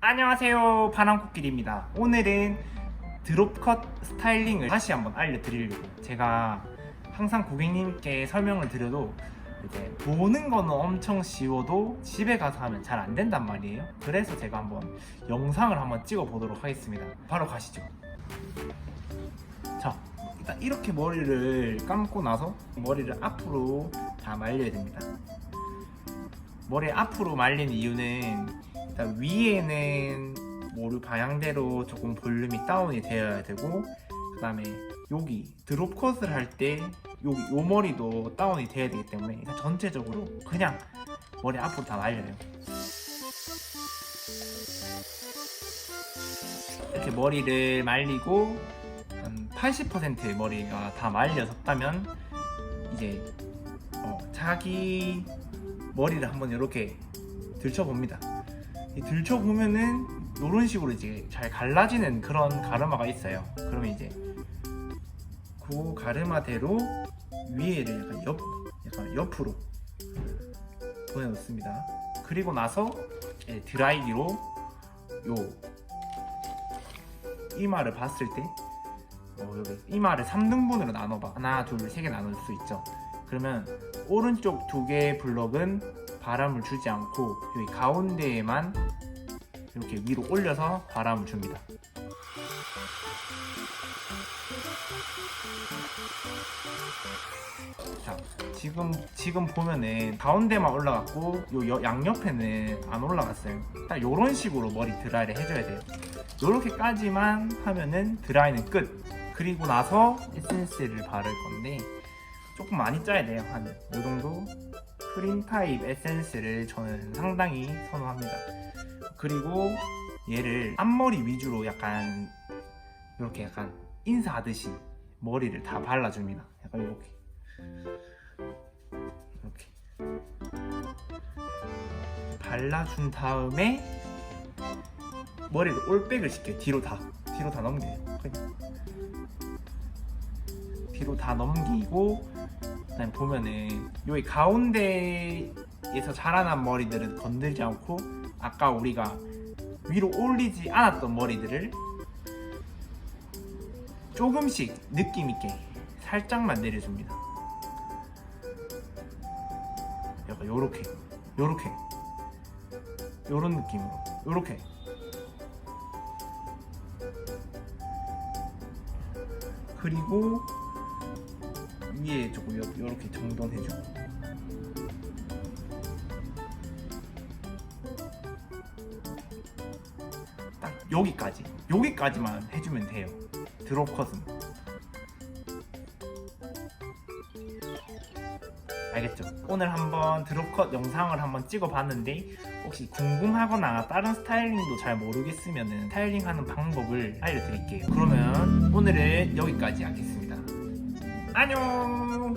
안녕하세요. 파남코끼리입니다. 오늘은 드롭컷 스타일링을 다시 한번 알려드리려고 제가 항상 고객님께 설명을 드려도 이제 보는 거는 엄청 쉬워도 집에 가서 하면 잘 안 된단 말이에요. 그래서 제가 한번 영상을 한번 찍어 보도록 하겠습니다. 바로 가시죠. 자 일단 이렇게 머리를 감고 나서 머리를 앞으로 다 말려야 됩니다. 머리 앞으로 말린 이유는 일단 위에는 모루 방향대로 조금 볼륨이 다운이 되어야 되고 그 다음에 여기 드롭 컷을 할 때 여기 요 머리도 다운이 돼야 되기 때문에 전체적으로 그냥 머리 앞으로 다 말려요 이렇게 머리를 말리고 한 80% 머리가 다 말려졌다면 이제 어, 자기 머리를 한번 이렇게 들춰봅니다. 이 들춰보면은 이런 식으로 이제 잘 갈라지는 그런 가르마가 있어요. 그러면 이제 그 가르마대로 위에를 약간 옆, 약간 옆으로 보내놓습니다. 그리고 나서 이제 드라이기로 요 이마를 봤을 때 어, 여기 이마를 3등분으로 나눠봐. 하나, 둘, 세 개 나눌 수 있죠. 그러면 오른쪽 두 개의 블럭은 바람을 주지 않고 여기 가운데에만 이렇게 위로 올려서 바람을 줍니다. 자, 지금 지금 보면은 가운데만 올라갔고 요 여- 양옆에는 안 올라갔어요. 딱 이런 식으로 머리 드라이를 해줘야 돼요. 이렇게까지만 하면은 드라이는 끝. 그리고 나서 에센스를 바를 건데 조금 많이 짜야 돼요. 한이 정도 크림 타입 에센스를 저는 상당히 선호합니다. 그리고 얘를 앞머리 위주로 약간 이렇게 약간 인사하듯이 머리를 다 발라줍니다. 약간 이렇게 이렇게 발라준 다음에 머리를 올백을 시켜요. 뒤로 다 뒤로 다 넘겨요. 그냥 뒤로 다 넘기고 그다음 보면은 여기 가운데에서 자라난 머리들은 건들지 않고 아까 우리가 위로 올리지 않았던 머리들을 조금씩 느낌 있게 살짝만 내려줍니다. 약간 요렇게 요렇게. 요런 느낌으로. 요렇게. 그리고 위에 조금 요, 요렇게 정돈해주고. 딱 여기까지 여기까지만 해주면 돼요. 드롭 컷은. 알겠죠? 오늘 한번 드롭 컷 영상을 한번 찍어봤는데 혹시 궁금하거나 다른 스타일링도 잘 모르겠으면 스타일링하는 방법을 알려드릴게요. 그러면 오늘은 여기까지 하겠습니다 안녕